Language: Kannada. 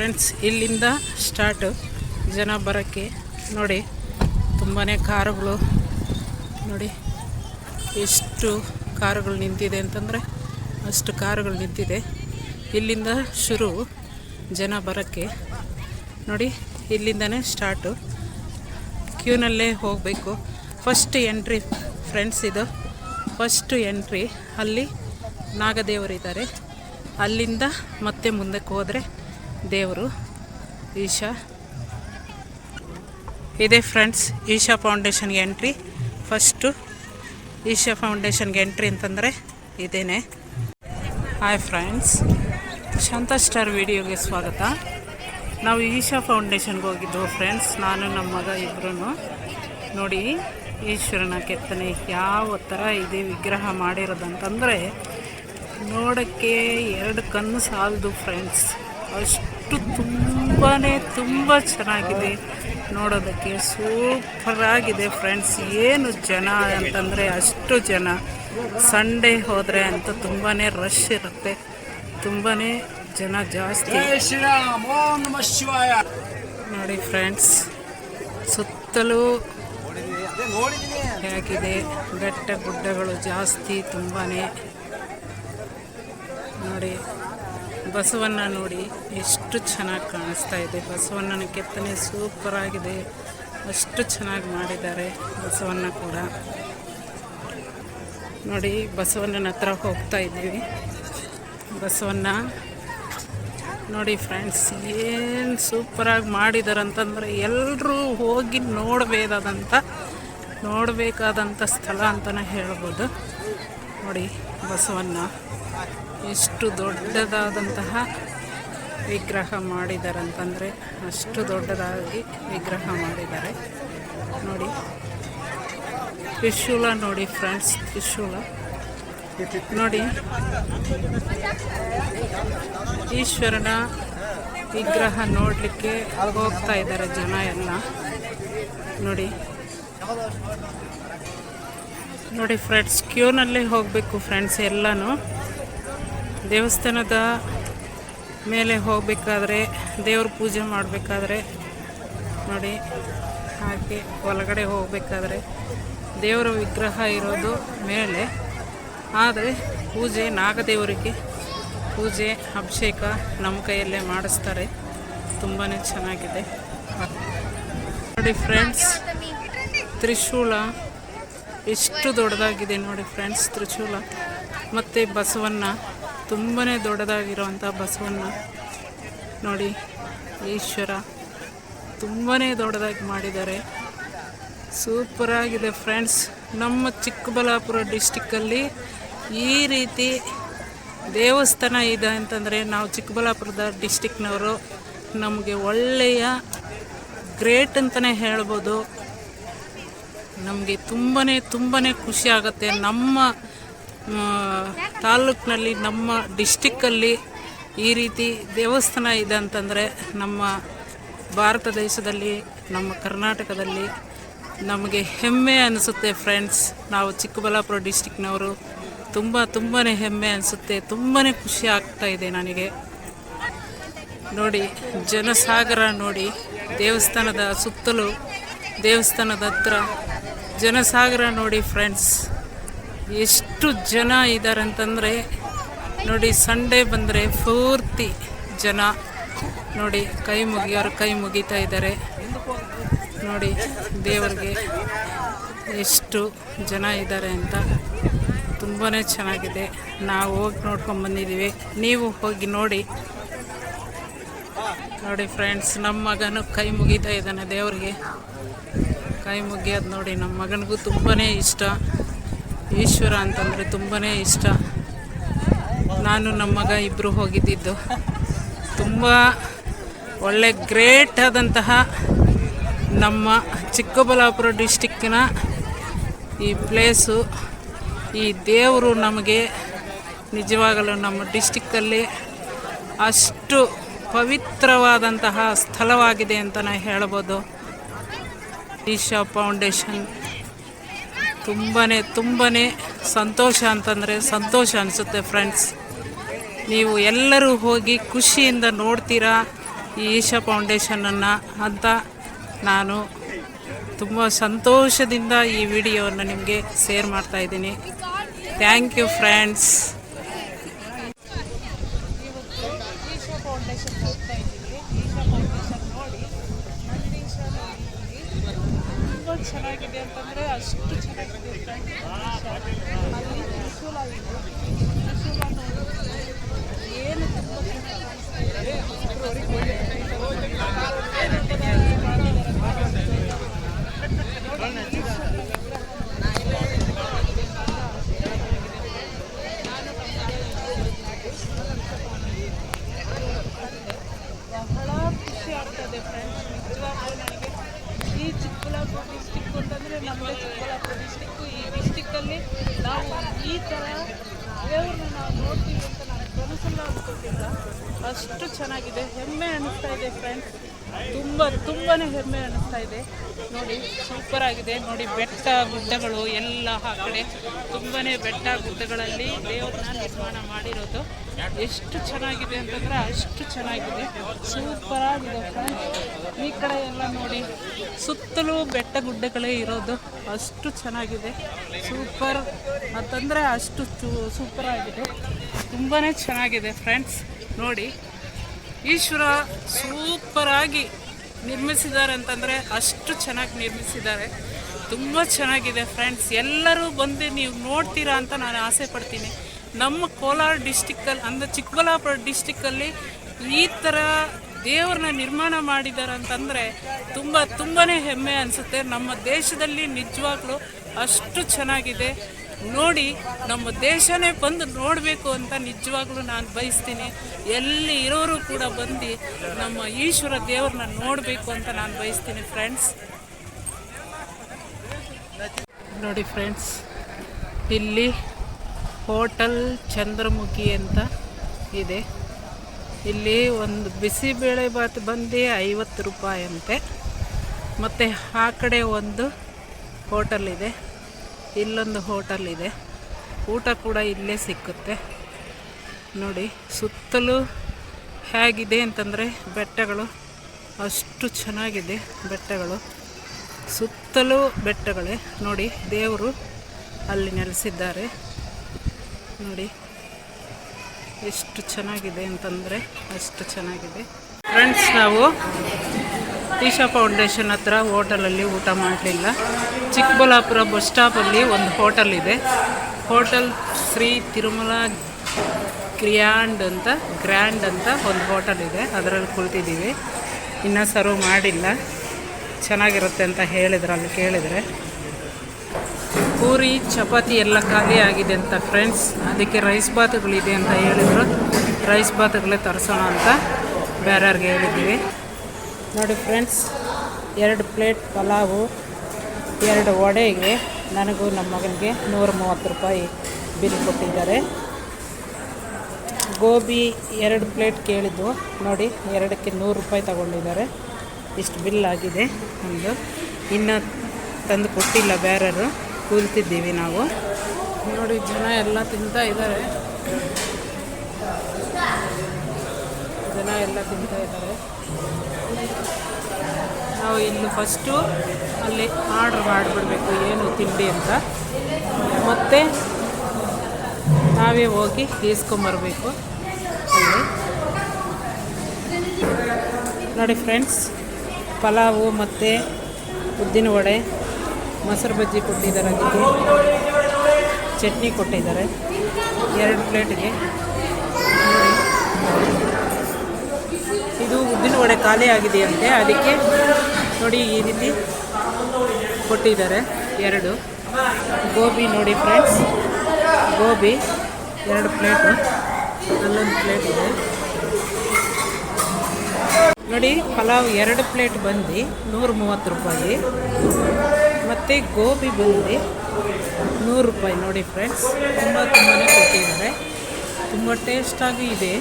ಫ್ರೆಂಡ್ಸ್, ಇಲ್ಲಿಂದ ಸ್ಟಾರ್ಟು. ಜನ ಬರೋಕ್ಕೆ ನೋಡಿ ತುಂಬಾ ಕಾರುಗಳು ನೋಡಿ, ಎಷ್ಟು ಕಾರುಗಳು ನಿಂತಿದೆ ಅಂತಂದರೆ ಅಷ್ಟು ಕಾರುಗಳು ನಿಂತಿದೆ. ಇಲ್ಲಿಂದ ಶುರು ಜನ ಬರೋಕ್ಕೆ ನೋಡಿ, ಇಲ್ಲಿಂದನೇ ಸ್ಟಾರ್ಟು. ಕ್ಯೂನಲ್ಲೇ ಹೋಗಬೇಕು. ಫಸ್ಟ್ ಎಂಟ್ರಿ ಫ್ರೆಂಡ್ಸ್, ಇದು. ಫಸ್ಟು ಎಂಟ್ರಿ ಅಲ್ಲಿ ನಾಗದೇವರಿದ್ದಾರೆ ಅಲ್ಲಿಂದ ಮತ್ತೆ ಮುಂದಕ್ಕೆ ಹೋದರೆ ದೇವರು, ಈಶಾ. ಇದೆ ಫ್ರೆಂಡ್ಸ್ ಈಶಾ ಫೌಂಡೇಶನ್ಗೆ ಎಂಟ್ರಿ ಫಸ್ಟು ಈಶಾ ಫೌಂಡೇಶನ್ಗೆ ಎಂಟ್ರಿ ಅಂತಂದರೆ ಇದೇನೆ. ಹಾಯ್ ಫ್ರೆಂಡ್ಸ್ ಶಾಂತ ಸ್ಟಾರ್ ವಿಡಿಯೋಗೆ ಸ್ವಾಗತ. ನಾವು ಈಶಾ ಫೌಂಡೇಶನ್ಗೆ ಹೋಗಿದ್ದೆವು ಫ್ರೆಂಡ್ಸ್ ನಾನು, ನಮ್ಮ ಮಗ ಇಬ್ಬರೂ ನೋಡಿ, ಈಶ್ವರನ ಕೆತ್ತನೆ ಯಾವ ಥರ ಇದೆ ವಿಗ್ರಹ ಮಾಡಿರೋದಂತಂದರೆ, ನೋಡೋಕ್ಕೆ ಎರಡು ಕಣ್ಣು ಸಾಲದು ಫ್ರೆಂಡ್ಸ್ ಅಷ್ಟು ತುಂಬಾ ತುಂಬ ಚೆನ್ನಾಗಿದೆ. ನೋಡೋದಕ್ಕೆ ಸೂಪರ್ ಆಗಿದೆ ಫ್ರೆಂಡ್ಸ್. ಏನು ಜನ ಅಂತಂದರೆ ಅಷ್ಟು ಜನ. ಸಂಡೇ ಹೋದರೆ ಅಂತ ತುಂಬಾ ರಶ್ ಇರುತ್ತೆ. ತುಂಬಾ ಜನ ಜಾಸ್ತಿ. ನೋಡಿ ಫ್ರೆಂಡ್ಸ್ ಸುತ್ತಲೂ ಹೇಗಿದೆ. ಬೆಟ್ಟ ಗುಡ್ಡಗಳು ಜಾಸ್ತಿ ತುಂಬಾ ನೋಡಿ. ಬಸವಣ್ಣ ನೋಡಿ ಎಷ್ಟು ಚೆನ್ನಾಗಿ ಕಾಣಿಸ್ತಾ ಇದೆ. ಬಸವಣ್ಣನ ಕೆತ್ತನೆ ಸೂಪರ್ ಆಗಿದೆ. ಅಷ್ಟು ಚೆನ್ನಾಗಿ ಮಾಡಿದ್ದಾರೆ ಬಸವಣ್ಣ ಕೂಡ. ನೋಡಿ, ಬಸವಣ್ಣನ ಹತ್ರ ಹೋಗ್ತಾ ಇದ್ದೀವಿ ಬಸವಣ್ಣ, ನೋಡಿ ಫ್ರೆಂಡ್ಸ್ ಏನು ಸೂಪರಾಗಿ ಮಾಡಿದ್ದಾರೆ ಅಂತಂದರೆ ಎಲ್ಲರೂ ಹೋಗಿ ನೋಡಬೇಕಾದಂಥ ನೋಡಬೇಕಾದಂಥ ಸ್ಥಳ ಅಂತಲೇ ಹೇಳ್ಬೋದು. ನೋಡಿ, ಬಸವಣ್ಣ. ಎಷ್ಟು ದೊಡ್ಡದಾದಂತಹ ವಿಗ್ರಹ ಮಾಡಿದ್ದಾರೆ ಅಂತಂದರೆ ಅಷ್ಟು ದೊಡ್ಡದಾಗಿ ವಿಗ್ರಹ ಮಾಡಿದ್ದಾರೆ. ನೋಡಿ. ತ್ರಿಶೂಲ ನೋಡಿ ಫ್ರೆಂಡ್ಸ್, ತ್ರಿಶೂಲ. ನೋಡಿ. ಈಶ್ವರನ ವಿಗ್ರಹ ನೋಡಲಿಕ್ಕೆ ಹೋಗ್ತಾ ಇದ್ದಾರೆ ಜನ ಎಲ್ಲ. ನೋಡಿ. ನೋಡಿ ಫ್ರೆಂಡ್ಸ್, ಕ್ಯೂನಲ್ಲೇ ಹೋಗಬೇಕು ಫ್ರೆಂಡ್ಸ್ ಎಲ್ಲನೂ. ದೇವಸ್ಥಾನದ ಮೇಲೆ ಹೋಗಬೇಕಾದ್ರೆ, ದೇವ್ರ ಪೂಜೆ ಮಾಡಬೇಕಾದ್ರೆ ನೋಡಿ, ಹಾಗೆ ಒಳಗಡೆ ಹೋಗಬೇಕಾದ್ರೆ ದೇವರ ವಿಗ್ರಹ ಇರೋದು ಮೇಲೆ. ಆದರೆ ಪೂಜೆ ನಾಗದೇವರಿಗೆ ಪೂಜೆ, ಅಭಿಷೇಕ ನಮ್ಮ ಕೈಯಲ್ಲೇ ಮಾಡಿಸ್ತಾರೆ. ತುಂಬಾ ಚೆನ್ನಾಗಿದೆ. ನೋಡಿ ಫ್ರೆಂಡ್ಸ್, ತ್ರಿಶೂಲ ಎಷ್ಟು ದೊಡ್ಡದಾಗಿದೆ ನೋಡಿ ಫ್ರೆಂಡ್ಸ್, ತ್ರಿಶೂಲ. ಮತ್ತು ಬಸವಣ್ಣ. ತುಂಬಾ ದೊಡ್ಡದಾಗಿರುವಂಥ ಬಸವಣ್ಣ. ನೋಡಿ, ಈಶ್ವರ ತುಂಬಾ ದೊಡ್ಡದಾಗಿ ಮಾಡಿದ್ದಾರೆ. ಸೂಪರಾಗಿದೆ ಫ್ರೆಂಡ್ಸ್. ನಮ್ಮ ಚಿಕ್ಕಬಳ್ಳಾಪುರ ಡಿಸ್ಟಿಕ್ಕಲ್ಲಿ ಈ ರೀತಿ ದೇವಸ್ಥಾನ ಇದೆ ಅಂತಂದರೆ ನಾವು ಚಿಕ್ಕಬಳ್ಳಾಪುರದ ಡಿಸ್ಟಿಕ್ನವರು ನಮಗೆ ಒಳ್ಳೆಯ ಗ್ರೇಟ್ ಅಂತಲೇ ಹೇಳ್ಬೋದು. ನಮಗೆ ತುಂಬಾ ತುಂಬಾ ಖುಷಿ ಆಗುತ್ತೆ. ನಮ್ಮ ತಾಲೂಕಿನಲ್ಲಿ ನಮ್ಮ ಡಿಸ್ಟಿಕ್ಕಲ್ಲಿ ಈ ರೀತಿ ದೇವಸ್ಥಾನ ಇದೆ ಅಂತಂದರೆ ನಮ್ಮ ಭಾರತ ದೇಶದಲ್ಲಿ, ನಮ್ಮ ಕರ್ನಾಟಕದಲ್ಲಿ ನಮಗೆ ಹೆಮ್ಮೆ ಅನಿಸುತ್ತೆ ಫ್ರೆಂಡ್ಸ್ ನಾವು ಚಿಕ್ಕಬಳ್ಳಾಪುರ ಡಿಸ್ಟಿಕ್ನವರು. ತುಂಬ ತುಂಬಾ ಹೆಮ್ಮೆ ಅನಿಸುತ್ತೆ. ತುಂಬಾ ಖುಷಿ ಆಗ್ತಾ ಇದೆ ನನಗೆ. ನೋಡಿ, ಜನಸಾಗರ ನೋಡಿ, ದೇವಸ್ಥಾನದ ಸುತ್ತಲೂ ದೇವಸ್ಥಾನದ ಹತ್ರ ಜನಸಾಗರ ನೋಡಿ ಫ್ರೆಂಡ್ಸ್ ಎಷ್ಟು ಜನ ಇದ್ದಾರೆ ಅಂತಂದರೆ ನೋಡಿ ಸಂಡೇ ಬಂದರೆ ಪೂರ್ತಿ ಜನ ನೋಡಿ ಕೈ ಮುಗಿಯೋರು ಕೈ ಮುಗಿತಾ ಇದ್ದಾರೆ. ನೋಡಿ ದೇವರಿಗೆ ಎಷ್ಟು ಜನ ಇದ್ದಾರೆ ಅಂತ ತುಂಬಾ ಚೆನ್ನಾಗಿದೆ. ನಾವು ಹೋಗಿ ನೋಡ್ಕೊಂಡು ಬಂದಿದ್ದೀವಿ. ನೀವು ಹೋಗಿ ನೋಡಿ. ನೋಡಿ ಫ್ರೆಂಡ್ಸ್ ನಮ್ಮ ಮಗನು ಕೈ ಮುಗಿತಾ ಇದ್ದಾನೆ ದೇವರಿಗೆ. ಕೈ ಮುಗಿಯೋದು ನೋಡಿ ನಮ್ಮ ಮಗನಿಗೂ ತುಂಬಾ ಇಷ್ಟ. ಈಶ್ವರ ಅಂತಂದರೆ ತುಂಬಾ ಇಷ್ಟ. ನಾನು ನಮ್ಮ ಮಗ ಇಬ್ಬರು ಹೋಗಿದ್ದಿದ್ದು. ತುಂಬ ಒಳ್ಳೆ ಗ್ರೇಟ್ ಆದಂತಹ ನಮ್ಮ ಚಿಕ್ಕಬಳ್ಳಾಪುರ ಡಿಸ್ಟಿಕ್ಕಿನ ಈ ಪ್ಲೇಸು. ಈ ದೇವರು ನಮಗೆ ನಿಜವಾಗಲೂ ನಮ್ಮ ಡಿಸ್ಟಿಕ್ಕಲ್ಲಿ ಅಷ್ಟು ಪವಿತ್ರವಾದಂತಹ ಸ್ಥಳವಾಗಿದೆ ಅಂತ ನಾನು ಹೇಳ್ಬೋದು. ಈಶಾ ಫೌಂಡೇಶನ್ ತುಂಬಾ ತುಂಬಾ ಸಂತೋಷ ಅಂತಂದರೆ ಸಂತೋಷ ಅನಿಸುತ್ತೆ ಫ್ರೆಂಡ್ಸ್ ನೀವು ಎಲ್ಲರೂ ಹೋಗಿ ಖುಷಿಯಿಂದ ನೋಡ್ತೀರಾ ಈ ಈಶಾ ಫೌಂಡೇಶನನ್ನು ಅಂತ ನಾನು ತುಂಬ ಸಂತೋಷದಿಂದ ಈ ವಿಡಿಯೋವನ್ನು ನಿಮಗೆ ಶೇರ್ ಮಾಡ್ತಾ ಇದ್ದೀನಿ. Thank you friends Isha foundation ಹೋಗ್ತಾ ಇದ್ದೀವಿ ಈಶಾ ಫೌಂಡೇಶನ್ ನೋಡಿ ನಂದೀಶ ತುಂಬ ಚೆನ್ನಾಗಿದೆ ಅಂತಂದರೆ ಅಷ್ಟು ಚೆನ್ನಾಗಿದೆ ಫ್ರೆಂಡ್ಸ್ ಅಲ್ಲಿ ತ್ರಿಶೂಲ ಇದೆ ತ್ರಿಶೂಲ ನೋಡಿ ಏನು ತುಂಬ ಚೆನ್ನಾಗಿ ಕಾಣಿಸ್ತಾ ಇದೆ ಬಹಳ ಖುಷಿ ಆಗ್ತದೆ ಫ್ರೆಂಡ್ಸ್ ನಿಜವಾಗ್ಲೂ ನನಗೆ ಈ ಚಿಕ್ಕಬಳ್ಳಾಪುರ ಡಿಸ್ಟಿಕ್ ಅಂತಂದರೆ ನಮ್ಮದೇ ಚಿಕ್ಕಬಳ್ಳಾಪುರ ಡಿಸ್ಟಿಕ್ಕು ಈ ಡಿಸ್ಟಿಕ್ಕಲ್ಲಿ ನಾವು ಈ ಥರ ದೇವ್ರನ್ನ ನಾವು ನೋಡ್ತೀವಿ ಅಂತ ನನಗೆ ಕನಸಲ್ಲ ಅಂದ್ಕೊಂಡಿಲ್ಲ ಅಷ್ಟು ಚೆನ್ನಾಗಿದೆ. ಹೆಮ್ಮೆ ಅನ್ನಿಸ್ತಾ ಇದೆ ಫ್ರೆಂಡ್ಸ್ ತುಂಬ ತುಂಬಾ ಹೆಮ್ಮೆ ಅನಿಸ್ತಾ ಇದೆ. ನೋಡಿ ಸೂಪರ್ ಆಗಿದೆ. ನೋಡಿ, ಬೆಟ್ಟ ಗುಡ್ಡಗಳು ಎಲ್ಲ ಆ ಕಡೆ ತುಂಬಾ ಬೆಟ್ಟ ಗುಡ್ಡಗಳಲ್ಲಿ ದೇವ್ರನ್ನ ನಿರ್ಮಾಣ ಮಾಡಿರೋದು. ಎಷ್ಟು ಚೆನ್ನಾಗಿದೆ ಅಂತಂದ್ರೆ ಅಷ್ಟು ಚೆನ್ನಾಗಿದೆ. ಸೂಪರ್ ಆಗಿದೆ ಫ್ರೆಂಡ್ಸ್ ಈ ಕಡೆ ಎಲ್ಲ ನೋಡಿ, ಸುತ್ತಲೂ ಬೆಟ್ಟ ಗುಡ್ಡಗಳೇ ಇರೋದು. ಅಷ್ಟು ಚೆನ್ನಾಗಿದೆ. ಸೂಪರ್ ಅಂತಂದರೆ ಅಷ್ಟು ಸೂಪರ್ ಆಗಿದೆ. ತುಂಬಾ ಚೆನ್ನಾಗಿದೆ ಫ್ರೆಂಡ್ಸ್ ನೋಡಿ, ಈಶ್ವರ ಸೂಪರಾಗಿ ನಿರ್ಮಿಸಿದ್ದಾರೆ ಅಂತಂದರೆ ಅಷ್ಟು ಚೆನ್ನಾಗಿ ನಿರ್ಮಿಸಿದ್ದಾರೆ. ತುಂಬ ಚೆನ್ನಾಗಿದೆ ಫ್ರೆಂಡ್ಸ್ ಎಲ್ಲರೂ ಬಂದು ನೀವು ನೋಡ್ತೀರಾ ಅಂತ ನಾನು ಆಸೆ ಪಡ್ತೀನಿ. ನಮ್ಮ ಕೋಲಾರ ಡಿಸ್ಟಿಕ್ಕಲ್ಲಿ ಅಂದರೆ ಚಿಕ್ಕಬಳ್ಳಾಪುರ ಡಿಸ್ಟಿಕ್ಕಲ್ಲಿ ಈ ಥರ ದೇವ್ರನ್ನ ನಿರ್ಮಾಣ ಮಾಡಿದ್ದಾರೆ ಅಂತಂದರೆ ತುಂಬ ತುಂಬಾ ಹೆಮ್ಮೆ ಅನಿಸುತ್ತೆ. ನಮ್ಮ ದೇಶದಲ್ಲಿ ನಿಜವಾಗ್ಲೂ ಅಷ್ಟು ಚೆನ್ನಾಗಿದೆ. ನೋಡಿ ನಮ್ಮ ದೇಶನೇ ಬಂದು ನೋಡಬೇಕು ಅಂತ ನಿಜವಾಗ್ಲೂ ನಾನು ಬಯಸ್ತೀನಿ. ಎಲ್ಲಿ ಇರೋರು ಕೂಡ ಬಂದು ನಮ್ಮ ಈಶ್ವರ ದೇವ್ರನ್ನ ನೋಡಬೇಕು ಅಂತ ನಾನು ಬಯಸ್ತೀನಿ ಫ್ರೆಂಡ್ಸ್ ನೋಡಿ ಫ್ರೆಂಡ್ಸ್ ಇಲ್ಲಿ ಹೋಟಲ್ ಚಂದ್ರಮುಖಿ ಅಂತ ಇದೆ. ಇಲ್ಲಿ ಒಂದು ಬಿಸಿಬೇಳೆ ಭಾತ್ ಬಂದು ಐವತ್ತು ರೂಪಾಯಿ ಅಂತೆ. ಮತ್ತು ಆ ಕಡೆ ಒಂದು ಹೋಟಲ್ ಇದೆ. ಇಲ್ಲೊಂದು ಹೋಟೆಲ್ ಇದೆ. ಊಟ ಕೂಡ ಇಲ್ಲೇ ಸಿಕ್ಕುತ್ತೆ. ನೋಡಿ, ಸುತ್ತಲೂ ಹೇಗಿದೆ ಅಂತಂದರೆ ಬೆಟ್ಟಗಳು. ಅಷ್ಟು ಚೆನ್ನಾಗಿದೆ ಬೆಟ್ಟಗಳು. ಸುತ್ತಲೂ ಬೆಟ್ಟಗಳೇ. ನೋಡಿ, ದೇವರು ಅಲ್ಲಿ ನೆಲೆಸಿದ್ದಾರೆ. ನೋಡಿ, ಎಷ್ಟು ಚೆನ್ನಾಗಿದೆ ಅಂತಂದರೆ ಅಷ್ಟು ಚೆನ್ನಾಗಿದೆ. ಫ್ರೆಂಡ್ಸ್ ನಾವು ಈಶಾ ಫೌಂಡೇಶನ್ ಹತ್ರ ಹೋಟೆಲಲ್ಲಿ ಊಟ ಮಾಡಲಿಲ್ಲ. ಚಿಕ್ಕಬಳ್ಳಾಪುರ ಬಸ್ ಸ್ಟಾಪಲ್ಲಿ ಒಂದು ಹೋಟೆಲ್ ಇದೆ. ಹೋಟೆಲ್ ಶ್ರೀ ತಿರುಮಲ ಕ್ರಿಯಾಂಡ್ ಅಂತ, ಗ್ರ್ಯಾಂಡ್ ಅಂತ ಒಂದು ಹೋಟೆಲ್ ಇದೆ. ಅದರಲ್ಲಿ ಕುಳಿತಿದ್ದೀವಿ. ಇನ್ನೂ ಸರ್ವ್ ಮಾಡಿಲ್ಲ. ಚೆನ್ನಾಗಿರುತ್ತೆ ಅಂತ ಹೇಳಿದ್ರು, ಅಲ್ಲಿ ಕೇಳಿದರೆ. ಪೂರಿ, ಚಪಾತಿ ಎಲ್ಲ ಖಾಲಿ ಆಗಿದೆ ಅಂತ ಫ್ರೆಂಡ್ಸ್ ಅದಕ್ಕೆ ರೈಸ್ ಬಾತುಗಳಿದೆ ಅಂತ ಹೇಳಿದರು. ರೈಸ್ ಬಾತುಗಳೇ ತರಿಸೋಣ ಅಂತ ಬೇರೆಯವ್ರಿಗೆ ಹೇಳಿದ್ದೀವಿ. ನೋಡಿ ಫ್ರೆಂಡ್ಸ್, ಎರಡು ಪ್ಲೇಟ್ ಪಲಾವು, ಎರಡು ವಡೆಗೆ ನನಗೂ ನಮ್ಮ ಮಗನಿಗೆ ನೂರ ಮೂವತ್ತು ರೂಪಾಯಿ ಬಿಲ್ ಕೊಟ್ಟಿದ್ದಾರೆ. ಗೋಬಿ ಎರಡು ಪ್ಲೇಟ್ ಕೇಳಿದ್ದು, ನೋಡಿ ಎರಡಕ್ಕೆ ನೂರು ರೂಪಾಯಿ ತಗೊಂಡಿದ್ದಾರೆ. ಇಷ್ಟು ಬಿಲ್ ಆಗಿದೆ ಒಂದು ಇನ್ನು ತಂದು ಕೊಟ್ಟಿಲ್ಲ ಬೇರೆಯವರು ಕೂಲ್ತಿದ್ದೀವಿ ನಾವು. ನೋಡಿ ಜನ ಎಲ್ಲ ತಿಂತಾ ಇದ್ದಾರೆ. ಜನ ಎಲ್ಲ ತಿಂತಾ ಇದ್ದಾರೆ. ನಾವು ಇನ್ನು ಫಸ್ಟು ಅಲ್ಲಿ ಆರ್ಡ್ರ್ ಮಾಡಿಬಿಡ್ಬೇಕು, ಏನು ತಿಂಡಿ ಅಂತ. ಮತ್ತೆ ನಾವೇ ಹೋಗಿ ಈಸ್ಕೊಂಬರ್ಬೇಕು. ಅಲ್ಲಿ. ನೋಡಿ ಫ್ರೆಂಡ್ಸ್, ಪಲಾವು ಮತ್ತು ಉದ್ದಿನ ವಡೆ, ಮೊಸರು ಬಜ್ಜಿ ಕೊಟ್ಟಿದ್ದಾರೆ ಚಟ್ನಿ ಕೊಟ್ಟಿದ್ದಾರೆ. ಎರಡು ಪ್ಲೇಟ್ಗೆ. ಇದು ಉದ್ದಿನ ವಡೆ ಖಾಲಿ ಆಗಿದೆಯಂತೆ ಅದಕ್ಕೆ ನೋಡಿ ಈ ರೀತಿ ಕೊಟ್ಟಿದ್ದಾರೆ ಎರಡು. ಗೋಬಿ ನೋಡಿ ಫ್ರೆಂಡ್ಸ್ ಗೋಬಿ ಎರಡು ಪ್ಲೇಟು ಅಲ್ಲೊಂದು ಪ್ಲೇಟ್ ಇದೆ. ನೋಡಿ ಪಲಾವ್ ಎರಡು ಪ್ಲೇಟ್ ಬಂದು ನೂರ ಮೂವತ್ತು ರೂಪಾಯಿ. ಮತ್ತು ಗೋಬಿ ಬಂದು ನೂರು ರೂಪಾಯಿ ನೋಡಿ ಫ್ರೆಂಡ್ಸ್ ತುಂಬ ತುಂಬಾ ಕೊಟ್ಟಿದ್ದಾರೆ. ತುಂಬ ಟೇಸ್ಟಾಗಿ ಇದೆ.